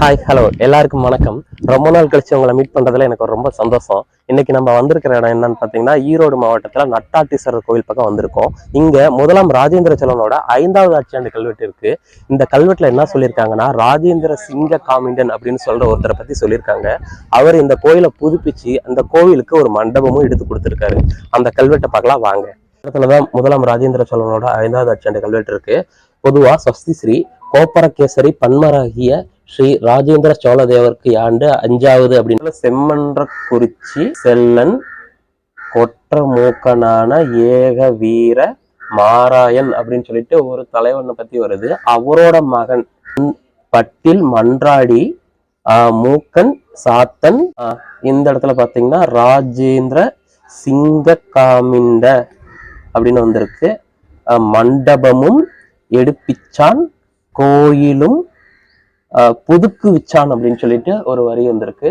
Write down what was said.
Hi hello எல்லாருக்கும் வணக்கம். ரொம்ப நாள் கழிச்சு உங்களை மீட் பண்ணுறதுல எனக்கு ரொம்ப சந்தோஷம். இன்னைக்கு நம்ம வந்திருக்கிற இடம் என்னன்னு பார்த்தீங்கன்னா ஈரோடு மாவட்டத்தில் நட்டாட்டீஸ்வரர் கோவில் பக்கம் வந்திருக்கோம். இங்கே முதலாம் ராஜேந்திர சோழனோட ஐந்தாவது ஆட்சியாண்டு கல்வெட்டு இருக்கு. இந்த கல்வெட்டில் என்ன சொல்லியிருக்காங்கன்னா ராஜேந்திர சிங்க காமிண்டன் அப்படின்னு சொல்ற ஒருத்தரை பத்தி சொல்லியிருக்காங்க. அவர் இந்த கோயிலை புதுப்பிச்சு அந்த கோவிலுக்கு ஒரு மண்டபமும் எடுத்து கொடுத்துருக்காரு. அந்த கல்வெட்டை பார்க்கலாம் வாங்க. இடத்துலதான் முதலாம் ராஜேந்திர சோழனோட ஐந்தாவது ஆட்சியாண்டு கல்வெட்டு இருக்கு. பொதுவாக ஸ்வஸ்தி ஸ்ரீ கோப்பரகேசரி பன்மராகிய ஸ்ரீ ராஜேந்திர சோழதேவருக்கு ஆண்டு அஞ்சாவது அப்படின்னு செம்மன்ற குறிச்சி செல்லன் கொற்ற மூக்கனான ஏக வீர மாராயன் அப்படின்னு சொல்லிட்டு ஒரு தலைவனை பத்தி வருது. அவரோட மகன் பட்டில் மன்றாடி ஆஹ், மூக்கன் சாத்தன். இந்த இடத்துல பாத்தீங்கன்னா ராஜேந்திர சிங்க காமிண்ட அப்படின்னு வந்திருக்கு. மண்டபமும் எடுப்பிச்சான் கோயிலும் புதுக்கு விச்சான் அப்படின்னு சொல்லிட்டு ஒரு வரி வந்திருக்கு.